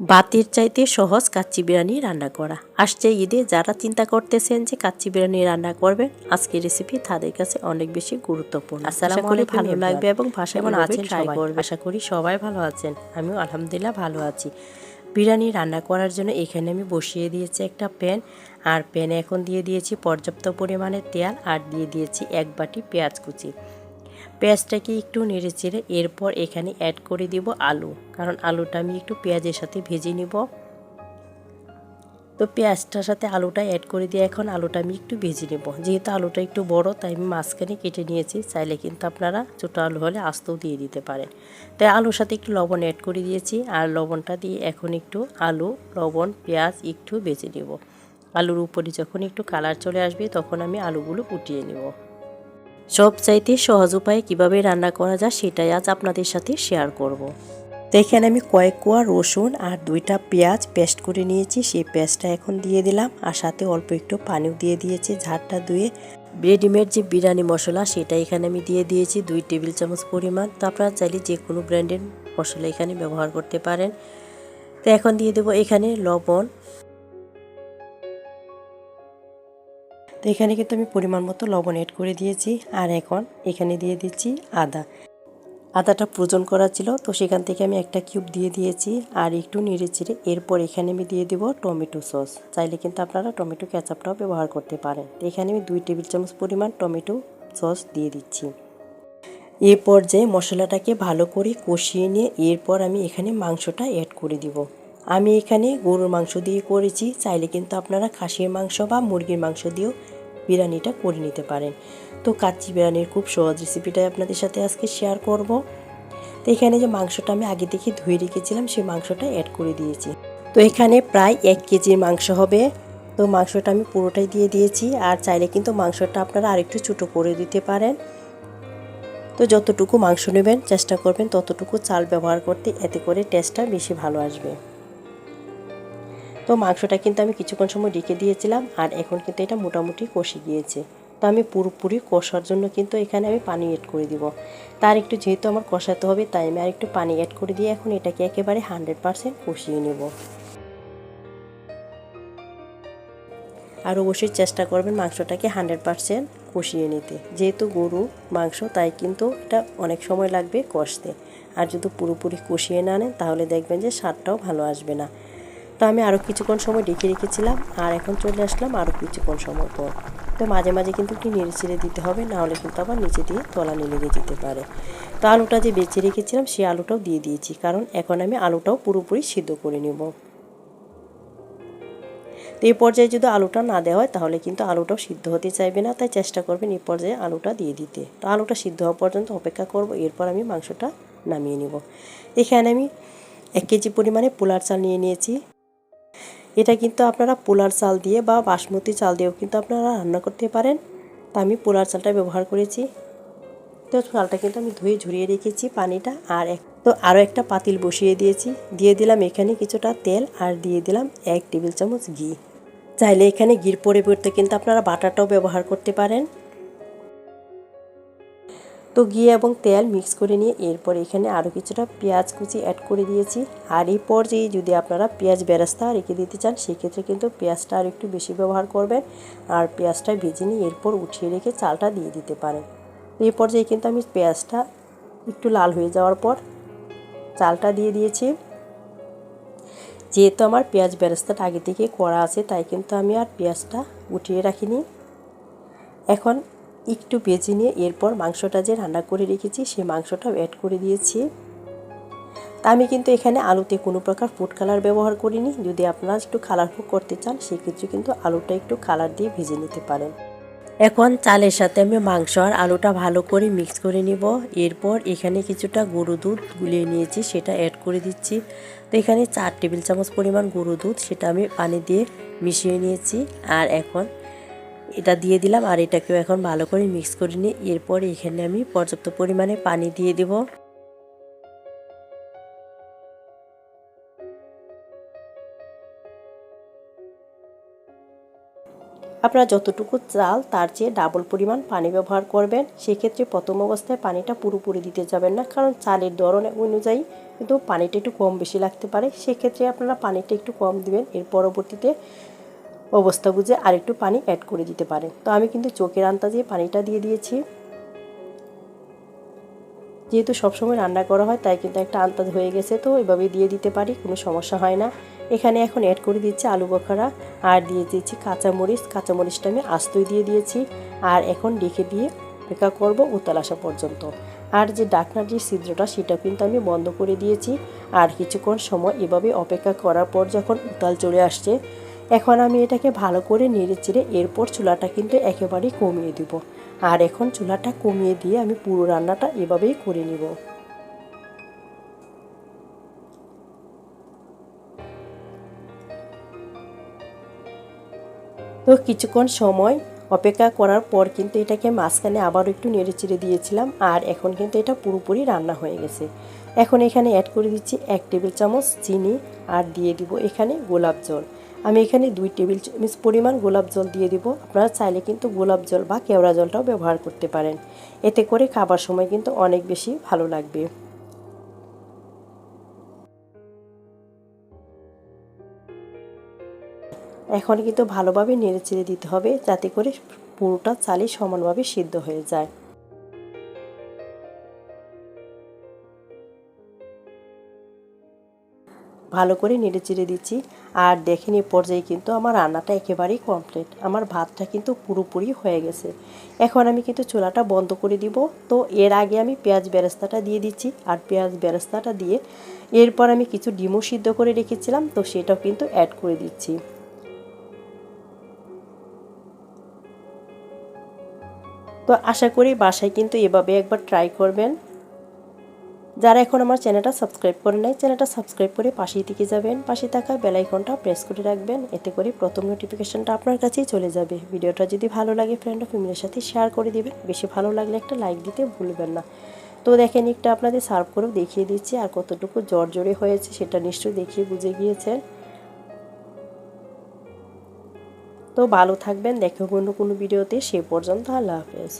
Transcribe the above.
বাতির চাইতে সহজ কাচ্চি বিরিয়ানি রান্না করা। আসছে ঈদে যারা চিন্তা করতেছেন যে কাচ্চি বিরিয়ানি রান্না করবেন আজকের রেসিপি তাদের কাছে অনেক বেশি গুরুত্বপূর্ণ। আশা করি ভালো লাগবে এবং ভাষা যেমন আছেন ট্রাই করবে আশা করি সবাই ভালো আছেন। আমিও আলহামদুলিল্লাহ ভালো আছি। বিরিয়ানি রান্না করার জন্য এখানে আমি বসিয়ে দিয়েছি একটা প্যান। আর প্যানে এখন দিয়ে দিয়েছি পর্যাপ্ত পরিমাণে তেল। আর দিয়ে দিয়েছি এক বাটি পেঁয়াজ কুচি। পেঁয়াজটাকে একটু নেড়ে চেড়ে এরপর এখানে অ্যাড করে দিব আলু। কারণ আলুটা আমি একটু পেঁয়াজের সাথে ভেজে নিব। তো পেঁয়াজটার সাথে আলুটা অ্যাড করে দিয়ে এখন আলুটা আমি একটু ভেজে নেব। যেহেতু আলুটা একটু বড়, তাই আমি মাঝখানে কেটে নিয়েছি। চাইলে কিন্তু আপনারা ছোটো আলু হলে আস্তেও দিয়ে দিতে পারেন। তাই আলুর সাথে একটু লবণ অ্যাড করে দিয়েছি। আর লবণটা দিয়ে এখন একটু আলু, লবণ, পেঁয়াজ একটু বেজে নেব। আলুর উপরে যখন একটু কালার চলে আসবে, তখন আমি আলুগুলো উঠিয়ে নেব। সব চাইতে সহজ উপায়ে কীভাবে রান্না করা যায় সেটাই আজ আপনাদের সাথে শেয়ার করব। এখানে আমি কয়েক কোয়া রসুন আর দুইটা পেঁয়াজ পেস্ট করে নিয়েছি, সেই পেস্টটা এখন দিয়ে দিলাম আর সাথে অল্প একটু পানিও দিয়ে দিয়েছি ঝাড়টা ধুয়ে। রেডিমেড যে বিরিয়ানি মশলা সেটা এখানে আমি দিয়ে দিয়েছি দুই টেবিল চামচ পরিমাণ। তো আপনারা চাইলে যে কোনো ব্র্যান্ডের মশলা এখানে ব্যবহার করতে পারেন। তো এখন দিয়ে দেবো এখানে লবণ। তো এখানে কিন্তু আমি পরিমাণ মতো লবণ অ্যাড করে দিয়েছি। আর এখন এখানে দিয়ে দিচ্ছি আদা। আদাটা প্রয়োজন করা ছিল, তো সেখান থেকে আমি একটা কিউব দিয়ে দিয়েছি। আর একটু নেড়ে চিড়ে এরপর এখানে আমি দিয়ে দেবো টমেটো সস। চাইলে কিন্তু আপনারা টমেটো ক্যাচাপটাও ব্যবহার করতে পারেন। তো এখানে আমি দুই টেবিল চামচ পরিমাণ টমেটো সস দিয়ে দিচ্ছি। এ পর্যায়ে মশলাটাকে ভালো করে কষিয়ে নিয়ে এরপর আমি এখানে মাংসটা অ্যাড করে দিব। আমি এখানে গরুর মাংস দিয়ে করেছি। চাইলে কিন্তু আপনারা খাসির মাংস বা মুরগির মাংস দিয়েও বিরিয়ানিটা করে নিতে পারেন। তো কাচ্চি বিরিয়ানির খুব সহজ রেসিপিটাই আপনাদের সাথে আজকে শেয়ার করব। তো এখানে যে মাংসটা আমি আগে থেকে ধুয়ে রেখেছিলাম, সেই মাংসটা অ্যাড করে দিয়েছি। তো এখানে প্রায় এক কেজির মাংস হবে। তো মাংসটা আমি পুরোটাই দিয়ে দিয়েছি। আর চাইলে কিন্তু মাংসটা আপনারা আরেকটু ছোটো করে দিতে পারেন। তো যতটুকু মাংস নেবেন, চেষ্টা করবেন ততটুকু চাল ব্যবহার করতে। এতে করে টেস্টটা বেশি ভালো আসবে। তো মাংসটা কিন্তু আমি কিছুক্ষণ সময় রেখে দিয়েছিলাম আর এখন কিন্তু এটা মোটামুটি কষে গিয়েছে। তো আমি পুরোপুরি কষার জন্য কিন্তু এখানে আমি পানি অ্যাড করে দিব। তার একটু যেহেতু আমার কষাতে হবে, তাই আমি আর একটু পানি অ্যাড করে দিয়ে এখন এটাকে একেবারে হান্ড্রেড পারসেন্ট কষিয়ে নেব। আর অবশ্যই চেষ্টা করবেন মাংসটাকে হান্ড্রেড পারসেন্ট কষিয়ে নিতে। যেহেতু গরু, মাংস, তাই কিন্তু এটা অনেক সময় লাগবে কষতে। আর যদি পুরোপুরি কষিয়ে না নেন, তাহলে দেখবেন যে স্বাদটাও ভালো আসবে না। তো আমি আরও কিছুক্ষণ সময় ডেকে রেখেছিলাম, আর এখন চলে আসলাম আরও কিছুক্ষণ সময় পর। তো মাঝে মাঝে কিন্তু একটু নেড়ে ছেড়ে দিতে হবে নাহলে কিন্তু আবার নিচে দিয়ে তলানি লেগে যেতে পারে। তো আলুটা যে বেছে রেখেছিলাম সেই আলুটাও দিয়ে দিয়েছি, কারণ এখন আমি আলুটাও পুরোপুরি সিদ্ধ করে নেব। তো এই পর্যায়ে যদি আলুটা না দেওয়া হয়, তাহলে কিন্তু আলুটাও সিদ্ধ হতে চাইবে না, তাই চেষ্টা করবেন এই পর্যায়ে আলুটা দিয়ে দিতে। তো আলুটা সিদ্ধ হওয়া পর্যন্ত অপেক্ষা করব, এরপর আমি মাংসটা নামিয়ে নেব। এখানে আমি এক কেজি পরিমাণে পোলার চাল নিয়ে নিয়েছি। এটা কিন্তু আপনারা পোলার চাল দিয়ে বা বাসমতি চাল দিয়েও কিন্তু আপনারা রান্না করতে পারেন। তা আমি পোলার চালটা ব্যবহার করেছি। তো চালটা কিন্তু আমি ধুয়ে ঝরিয়ে রেখেছি পানিটা আর এক তো আরও একটা পাতিল বসিয়ে দিয়েছি। দিয়ে দিলাম এখানে কিছুটা তেল আর দিয়ে দিলাম এক টেবিল চামচ ঘি। চাইলে এখানে ঘির পরিবর্তে কিন্তু আপনারা বাটাটাও ব্যবহার করতে পারেন। তো ঘি এবং তেল মিক্স করে নিয়ে এরপর এখানে আরও কিছুটা পেঁয়াজ কুচি অ্যাড করে দিয়েছি। আর এই পর্যায়ে যদি আপনারা পেঁয়াজ বেরাস্তা রেখে দিতে চান, সেক্ষেত্রে কিন্তু পেঁয়াজটা আর একটু বেশি ব্যবহার করবেন। আর পেঁয়াজটা ভেজে নিয়ে এরপর উঠিয়ে রেখে চালটা দিয়ে দিতে পারেন। এই পর্যায়ে কিন্তু আমি পেঁয়াজটা একটু লাল হয়ে যাওয়ার পর চালটা দিয়ে দিয়েছি। যেহেতু আমার পেঁয়াজ বেরেস্তাটা আগে থেকে করা আছে, তাই কিন্তু আমি আর পেঁয়াজটা উঠিয়ে রাখিনি। এখন একটু ভেজে নিয়ে এরপর মাংসটা যে রান্না করে রেখেছি, সেই মাংসটাও অ্যাড করে দিয়েছি। তা আমি কিন্তু এখানে আলুতে কোনো প্রকার ফুড কালার ব্যবহার করিনি। যদি আপনারা একটু কালারফুল করতে চান, সেক্ষেত্রে কিন্তু আলুটা একটু কালার দিয়ে ভেজে নিতে পারেন। এখন চালের সাথে আমি মাংস আর আলুটা ভালো করে মিক্স করে নিব। এরপর এখানে কিছুটা গরু দুধ গুলিয়ে নিয়েছি, সেটা অ্যাড করে দিচ্ছি। তো এখানে চার টেবিল চামচ পরিমাণ গরু দুধ, সেটা আমি পানি দিয়ে মিশিয়ে নিয়েছি। আর এখন এটা দিয়ে দিলাম আর এটাকেও এখন ভালো করে মিক্স করে নিই এরপর এখানে আমি পর্যাপ্ত পরিমাণে পানি দিয়ে দেব। আপনারা যতটুকু চাল, তার চেয়ে ডাবল পরিমাণ পানি ব্যবহার করবেন, সেক্ষেত্রে প্রথম অবস্থায় পানিটা পুরোপুরি দিতে যাবেন না, কারণ চালের ধরন অনুযায়ী কিন্তু পানিটা একটু কম বেশি লাগতে পারে। সেক্ষেত্রে আপনারা পানিটা একটু কম দিবেন, এর পরবর্তীতে অবস্থা বুঝে আর একটু পানি অ্যাড করে দিতে পারেন তো আমি কিন্তু চোখের আন্তাজে পানিটা দিয়ে দিয়েছি। যেহেতু সবসময় রান্না করা হয়, তাই কিন্তু একটা আন্তাজ হয়ে গেছে, তো এভাবে দিয়ে দিতে পারি, কোনো সমস্যা হয় না। এখানে এখন অ্যাড করে দিচ্ছি আলু বখারা, আর দিয়ে দিয়েছি কাঁচামরিচ। কাঁচামরিচটা আমি আস্তই দিয়ে দিয়েছি, আর এখন ডেকে দিয়ে অপেক্ষা করব উতাল আসা পর্যন্ত। আর যে ডাকনার যে ছিদ্রটা, সেটা কিন্তু আমি বন্ধ করে দিয়েছি। আর কিছুক্ষণ সময় এভাবে অপেক্ষা করার পর যখন উতাল চলে আসছে এখন আমি এটাকে ভালো করে নেড়ে চেড়ে এরপর চুলাটা কিন্তু একেবারেই কমিয়ে দিব। আর এখন চুলাটা কমিয়ে দিয়ে আমি পুরো রান্নাটা এভাবেই করে নিব। তো কিছুক্ষণ সময় অপেক্ষা করার পর কিন্তু এটাকে মাঝখানে আবারও একটু নেড়ে চেড়ে দিয়েছিলাম, আর এখন কিন্তু এটা পুরোপুরি রান্না হয়ে গেছে। এখন এখানে অ্যাড করে দিচ্ছি এক টেবিল চামচ চিনি, আর দিয়ে দিব এখানে গোলাপ জল। আমি এখানে দুই টেবিল চামচ পরিমাণ গোলাপ জল দিয়ে দিব। আপনারা চাইলে কিন্তু গোলাপ জল বা কেওড়া জলটাও ব্যবহার করতে পারেন। এতে করে খাবার সময় কিন্তু অনেক বেশি ভালো লাগবে। এখন কিন্তু ভালোভাবে নেড়ে চেড়ে দিতে হবে যাতে করে পুরোটা চালই সমানভাবে সিদ্ধ হয়ে যায়। ভালো করে নেড়ে চেড়ে দিচ্ছি। আর দেখেন এই পর্যায়ে কিন্তু আমার রান্নাটা একেবারেই কমপ্লিট আমার ভাতটা কিন্তু পুরোপুরি হয়ে গেছে। এখন আমি কিন্তু চুলাটা বন্ধ করে দিব। তো এর আগে আমি পেঁয়াজ বেরেস্তাটা দিয়ে দিচ্ছি। আর পেঁয়াজ বেরেস্তাটা দিয়ে এরপর আমি কিছু ডিমও সিদ্ধ করে রেখেছিলাম। তো সেটাও কিন্তু অ্যাড করে দিচ্ছি। তো আশা করি বাসায় কিন্তু এভাবে একবার ট্রাই করবেন। যারা এখন আমার চ্যানেলটা সাবস্ক্রাইব করে নেয় চ্যানেলটা সাবস্ক্রাইব করে পাশেই থেকে যাবেন। পাশে থাকা বেলাইকনটা প্রেস করে রাখবেন। এতে করে প্রথম নোটিফিকেশনটা আপনার কাছেই চলে যাবে। ভিডিওটা যদি ভালো লাগে ফ্রেন্ড ও ফ্যামিলির সাথে শেয়ার করে দেবেন। বেশি ভালো লাগলে একটা লাইক দিতে ভুলবেন না। তো দেখেন, একটা আপনাদের সার্ভ করেও দেখিয়ে দিচ্ছি আর কতটুকু জ্বর জোরে হয়েছে সেটা নিশ্চয়ই দেখিয়ে বুঝে গিয়েছেন। তো ভালো থাকবেন, দেখো অন্য কোনো ভিডিওতে সে পর্যন্ত আল্লাহ হাফেজ।